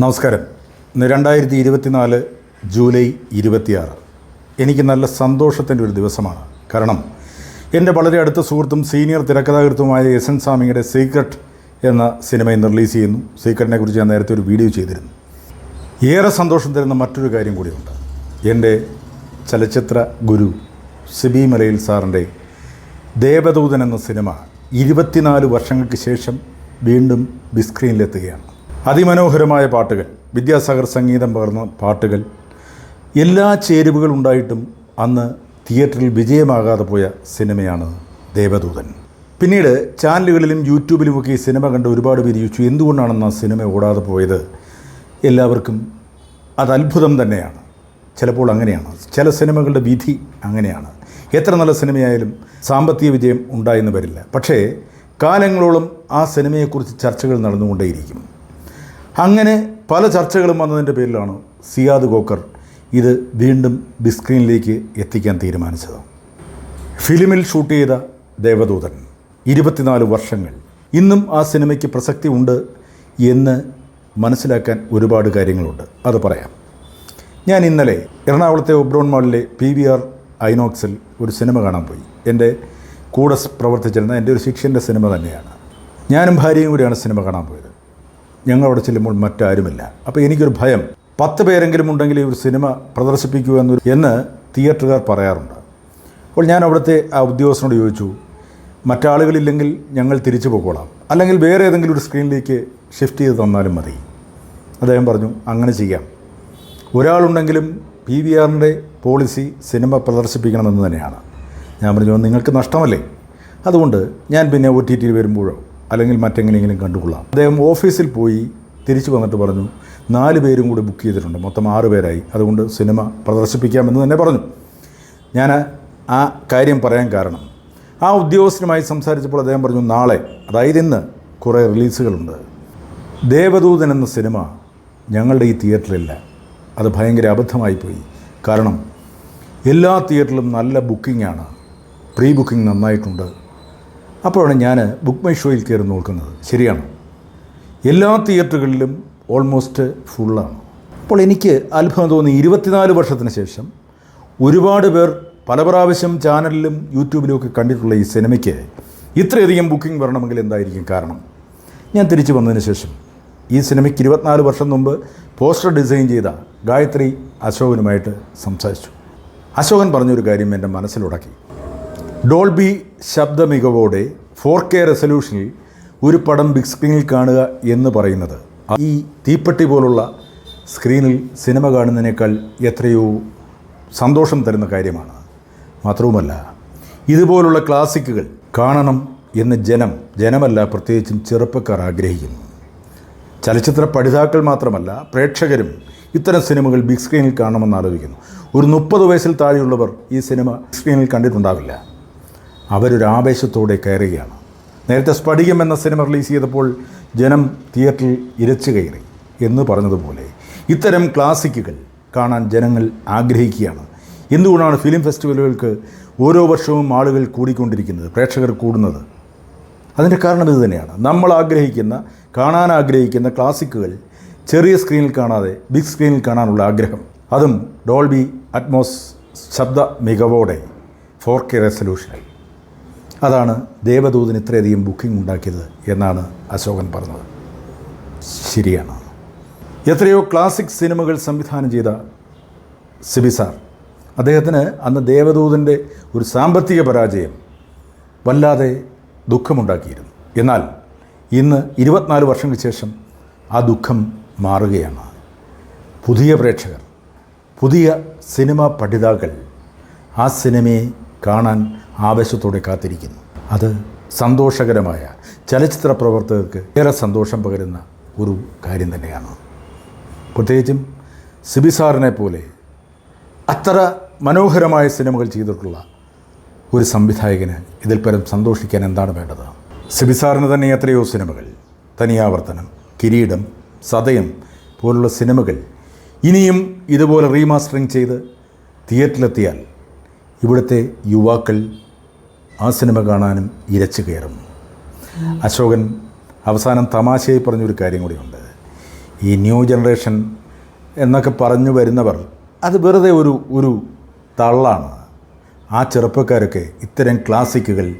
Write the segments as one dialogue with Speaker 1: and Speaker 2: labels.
Speaker 1: നമസ്കാരം. രണ്ടായിരത്തി ഇരുപത്തിനാല് ജൂലൈ ഇരുപത്തിയാറ്. എനിക്ക് നല്ല സന്തോഷത്തിന്റെ ഒരു ദിവസമാണ്. കാരണം എന്റെ വളരെ അടുത്ത സുഹൃത്തും സീനിയർ തിരക്കഥാകൃത്തുമായ എസ് എൻ സ്വാമിയുടെ സീക്രട്ട് എന്ന സിനിമ ഇന്ന് റിലീസ് ചെയ്യുന്നു. സീക്രട്ടിനെ കുറിച്ച് ഞാൻ നേരത്തെ ഒരു വീഡിയോ ചെയ്തിരുന്നു. ഏറെ സന്തോഷം തരുന്ന മറ്റൊരു കാര്യം കൂടിയുണ്ട്. എന്റെ ചലച്ചിത്ര ഗുരു സിബി മലയിൽ സാറിന്റെ ദേവദൂതൻ എന്ന സിനിമ ഇരുപത്തിനാല് വർഷങ്ങൾക്ക് ശേഷം വീണ്ടും ബിസ്ക്രീനിലെത്തുകയാണ്. അതിമനോഹരമായ പാട്ടുകൾ വിദ്യാസാഗർ സംഗീതം പകർന്ന പാട്ടുകൾ എല്ലാ ചേരുവകളും ഉണ്ടായിട്ടും അന്ന് തിയേറ്ററിൽ വിജയമാകാതെ പോയ സിനിമയാണ് ദേവദൂതൻ. പിന്നീട് ചാനലുകളിലും യൂട്യൂബിലുമൊക്കെ ഈ സിനിമ കണ്ട് ഒരുപാട് പേര് ചോദിച്ചു എന്തുകൊണ്ടാണെന്ന് ആ സിനിമ ഓടാതെ പോയത്? എല്ലാവർക്കും അത് അത്ഭുതം തന്നെയാണ്. ചിലപ്പോൾ അങ്ങനെയാണ്. ചില സിനിമകളുടെ വിധി അങ്ങനെയാണ്. എത്ര നല്ല സിനിമയായാലും സാമ്പത്തിക വിജയം ഉണ്ടായെന്ന് വരില്ല. പക്ഷേ കാലങ്ങളോളം ആ സിനിമയെക്കുറിച്ച് ചർച്ചകൾ നടന്നുകൊണ്ടേയിരിക്കും. അങ്ങനെ പല ചർച്ചകളും വന്നതിന്റെ പേരിലാണ് സിയാദ് ഗോക്കർ ഇത് വീണ്ടും ബിസ്ക്രീനിലേക്ക് എത്തിക്കാൻ തീരുമാനിച്ചത്. ഫിലിമിൽ ഷൂട്ട് ചെയ്ത ദേവദൂതൻ ഇരുപത്തിനാല് വർഷങ്ങൾ ഇന്നും ആ സിനിമയ്ക്ക് പ്രസക്തി ഉണ്ട് എന്ന് മനസ്സിലാക്കാൻ ഒരുപാട് കാര്യങ്ങളുണ്ട്. അത് പറയാം. ഞാൻ ഇന്നലെ എറണാകുളത്തെ ഒബ്രോൺ മാളിലെ പി വി ആർ ഐനോക്സിൽ ഒരു സിനിമ കാണാൻ പോയി. എന്റെ കൂടെ പ്രവർത്തിച്ചിരുന്ന എന്റെ ഒരു ശിക്ഷന്റെ സിനിമ തന്നെയാണ്. ഞാനും ഭാര്യയും കൂടിയാണ് സിനിമ കാണാൻ പോയത്. ഞങ്ങൾ അവിടെ ചെല്ലുമ്പോൾ മറ്റാരുമില്ല. അപ്പോൾ എനിക്കൊരു ഭയം. പത്ത് പേരെങ്കിലും ഉണ്ടെങ്കിൽ ഈ ഒരു സിനിമ പ്രദർശിപ്പിക്കൂ എന്നൊരു എന്ന് തിയേറ്ററുകാർ പറയാറുണ്ട്. അപ്പോൾ ഞാൻ അവിടുത്തെ ആ ഉദ്യോഗസ്ഥനോട് ചോദിച്ചു മറ്റാളുകളില്ലെങ്കിൽ ഞങ്ങൾ തിരിച്ചു പോയിക്കോളാം അല്ലെങ്കിൽ വേറെ ഏതെങ്കിലും ഒരു സ്ക്രീനിലേക്ക് ഷിഫ്റ്റ് ചെയ്ത് തന്നാലും മതി. അദ്ദേഹം പറഞ്ഞു അങ്ങനെ ചെയ്യാം. ഒരാളുണ്ടെങ്കിലും പി വി ആറിന്റെ പോളിസി സിനിമ പ്രദർശിപ്പിക്കണമെന്ന് തന്നെയാണ്. ഞാൻ പറഞ്ഞു നിങ്ങൾക്ക് നഷ്ടമല്ലേ? അതുകൊണ്ട് ഞാൻ പിന്നെ ഒ ടി ടിയിൽ വരുമ്പോഴോ അല്ലെങ്കിൽ മറ്റെങ്ങനെയെങ്കിലും കണ്ടുകൊള്ളാം. അദ്ദേഹം ഓഫീസിൽ പോയി തിരിച്ചു വന്നിട്ട് പറഞ്ഞു നാല് പേരും കൂടി ബുക്ക് ചെയ്തിട്ടുണ്ട്. മൊത്തം ആറ് പേരായി. അതുകൊണ്ട് സിനിമ പ്രദർശിപ്പിക്കാമെന്ന് തന്നെ പറഞ്ഞു. ഞാൻ ആ കാര്യം പറയാൻ കാരണം. ആ ഉദ്യോഗസ്ഥനുമായി സംസാരിച്ചപ്പോൾ അദ്ദേഹം പറഞ്ഞു നാളെ അതായത് ഇന്ന് കുറേ റിലീസുകളുണ്ട്. ദേവദൂതൻ എന്ന സിനിമ ഞങ്ങളുടെ ഈ തിയേറ്ററിലില്ല. അത് ഭയങ്കര അബദ്ധമായി പോയി. കാരണം എല്ലാ തിയേറ്ററിലും നല്ല ബുക്കിംഗാണ് പ്രീ ബുക്കിംഗ് നന്നായിട്ടുണ്ട്. അപ്പോഴാണ് ഞാൻ ബുക്ക് മൈ ഷോയിൽ കയറി നോക്കുന്നത്. ശരിയാണ്. എല്ലാ തിയേറ്ററുകളിലും ഓൾമോസ്റ്റ് ഫുള്ളാണ് അപ്പോൾ എനിക്ക് അത്ഭുതം തോന്നി ഇരുപത്തിനാല് വർഷത്തിന് ശേഷം ഒരുപാട് പേർ പല പ്രാവശ്യം ചാനലിലും യൂട്യൂബിലും ഒക്കെ കണ്ടിട്ടുള്ള ഈ സിനിമയ്ക്ക് ഇത്രയധികം ബുക്കിംഗ് വരണമെങ്കിൽ എന്തായിരിക്കും കാരണം? ഞാൻ തിരിച്ചു വന്നതിന് ശേഷം ഈ സിനിമയ്ക്ക് ഇരുപത്തിനാല് വർഷം മുമ്പ് പോസ്റ്റർ ഡിസൈൻ ചെയ്ത ഗായത്രി അശോകനുമായിട്ട് സംസാരിച്ചു. അശോകൻ പറഞ്ഞൊരു കാര്യം എന്റെ മനസ്സിലുടക്കി. ഡോൾബി ശബ്ദ മികവോടെ ഫോർ കെ റെസൊല്യൂഷനിൽ ഒരു പടം ബിഗ് സ്ക്രീനിൽ കാണുക എന്ന് പറയുന്നത്. ഈ തീപ്പെട്ടി പോലുള്ള സ്ക്രീനിൽ സിനിമ കാണുന്നതിനേക്കാൾ എത്രയോ സന്തോഷം തരുന്ന കാര്യമാണ്. മാത്രവുമല്ല ഇതുപോലുള്ള ക്ലാസിക്കുകൾ കാണണം എന്ന് ജനം ജനമല്ല പ്രത്യേകിച്ചും ചെറുപ്പക്കാർ ആഗ്രഹിക്കുന്നു. ചലച്ചിത്ര പഠിതാക്കൾ മാത്രമല്ല പ്രേക്ഷകരും ഇത്തരം സിനിമകൾ ബിഗ് സ്ക്രീനിൽ കാണണമെന്ന് ആലോചിക്കുന്നു. ഒരു മുപ്പത് വയസ്സിൽ താഴെയുള്ളവർ ഈ സിനിമ സ്ക്രീനിൽ കണ്ടിട്ടുണ്ടാവില്ല. അവരൊരു ആവേശത്തോടെ കയറുകയാണ്. നേരത്തെ സ്ഫടികം എന്ന സിനിമ റിലീസ് ചെയ്തപ്പോൾ ജനം തിയേറ്ററിൽ ഇരച്ചു കയറി എന്ന് പറഞ്ഞതുപോലെ ഇത്തരം ക്ലാസിക്കുകൾ കാണാൻ ജനങ്ങൾ ആഗ്രഹിക്കുകയാണ്. എന്തുകൊണ്ടാണ് ഫിലിം ഫെസ്റ്റിവലുകൾക്ക് ഓരോ വർഷവും ആളുകൾ കൂടിക്കൊണ്ടിരിക്കുന്നത് പ്രേക്ഷകർ കൂടുന്നത്? അതിന്റെ കാരണം ഇത് തന്നെയാണ്. നമ്മൾ ആഗ്രഹിക്കുന്ന കാണാൻ ആഗ്രഹിക്കുന്ന ക്ലാസിക്കുകൾ ചെറിയ സ്ക്രീനിൽ കാണാതെ ബിഗ് സ്ക്രീനിൽ കാണാനുള്ള ആഗ്രഹം. അതും ഡോൾബി അറ്റ്മോസ് ശബ്ദ മികവോടെ ഫോർ കെ റെസൊല്യൂഷനിൽ. അതാണ് ദേവദൂതന് ഇത്രയധികം ബുക്കിംഗ് ഉണ്ടാക്കിയത് എന്നാണ് അശോകൻ പറഞ്ഞത്. ശരിയാണ്. എത്രയോ ക്ലാസിക് സിനിമകൾ സംവിധാനം ചെയ്ത സിബി സാർ. അദ്ദേഹത്തിന് അന്ന് ദേവദൂതന്റെ ഒരു സാമ്പത്തിക പരാജയം വല്ലാതെ ദുഃഖമുണ്ടാക്കിയിരുന്നു. എന്നാൽ ഇന്ന് ഇരുപത്തിനാല് വർഷങ്ങൾക്ക് ശേഷം ആ ദുഃഖം മാറുകയാണ്. പുതിയ പ്രേക്ഷകർ പുതിയ സിനിമ പഠിതാക്കൾ ആ സിനിമയെ കാണാൻ ആവേശത്തോടെ കാത്തിരിക്കുന്നു. അത് സന്തോഷകരമായ ചലച്ചിത്ര പ്രവർത്തകർക്ക് ഏറെ സന്തോഷം പകരുന്ന ഒരു കാര്യം തന്നെയാണ്. പ്രത്യേകിച്ചും സിബി സാറിനെ പോലെ അത്ര മനോഹരമായ സിനിമകൾ ചെയ്തിട്ടുള്ള ഒരു സംവിധായകന് ഇതിൽ പരം സന്തോഷിക്കാൻ എന്താണ് വേണ്ടത്? സിബി സാറിന് തന്നെ എത്രയോ സിനിമകൾ തനിയാവർത്തനം കിരീടം സതയം പോലുള്ള സിനിമകൾ ഇനിയും ഇതുപോലെ റീമാസ്റ്ററിങ് ചെയ്ത് തിയേറ്ററിലെത്തിയാൽ ഇവിടുത്തെ യുവാക്കൾ ആ സിനിമ കാണാനും ഇരച്ചു കയറും. അശോകൻ അവസാനം തമാശയായി പറഞ്ഞൊരു കാര്യം കൂടിയുണ്ട്. ഈ ന്യൂ ജനറേഷൻ എന്നൊക്കെ പറഞ്ഞു വരുന്നവർ അത് വെറുതെ ഒരു ഒരു തള്ളാണ്. ആ ചെറുപ്പക്കാരൊക്കെ ഇത്തരം ക്ലാസിക്കുകൾ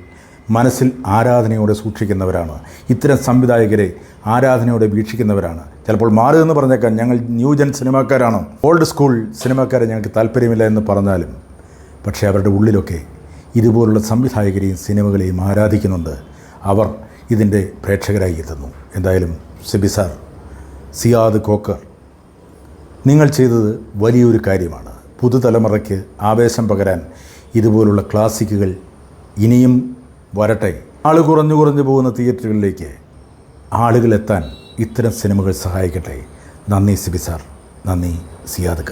Speaker 1: മനസ്സിൽ ആരാധനയോടെ സൂക്ഷിക്കുന്നവരാണ്. ഇത്തരം സംവിധായകരെ ആരാധനയോടെ വീക്ഷിക്കുന്നവരാണ്. ചിലപ്പോൾ മാറുമെന്ന് പറഞ്ഞേക്കാം ഞങ്ങൾ ന്യൂ ന്യൂജൻ സിനിമാക്കാരാണ്. ഓൾഡ് സ്കൂൾ സിനിമാക്കാരെ ഞങ്ങൾക്ക് താല്പര്യമില്ല എന്ന് പറഞ്ഞാലും പക്ഷേ അവരുടെ ഉള്ളിലൊക്കെ ഇതുപോലുള്ള സംവിധായകരെയും സിനിമകളെയും ആരാധിക്കുന്നുണ്ട്. അവർ ഇതിന്റെ പ്രേക്ഷകരായി എത്തുന്നു. എന്തായാലും സിബി സാർ സിയാദ് കോക്കർ നിങ്ങൾ ചെയ്തത് വലിയൊരു കാര്യമാണ്. പുതുതലമുറയ്ക്ക് ആവേശം പകരാൻ ഇതുപോലുള്ള ക്ലാസിക്കുകൾ ഇനിയും വരട്ടെ. ആൾ കുറഞ്ഞു കുറഞ്ഞു പോകുന്ന തിയേറ്ററുകളിലേക്ക് ആളുകളെത്താൻ ഇത്തരം സിനിമകൾ സഹായിക്കട്ടെ. നന്ദി സിബി സാർ നന്ദി സിയാദ്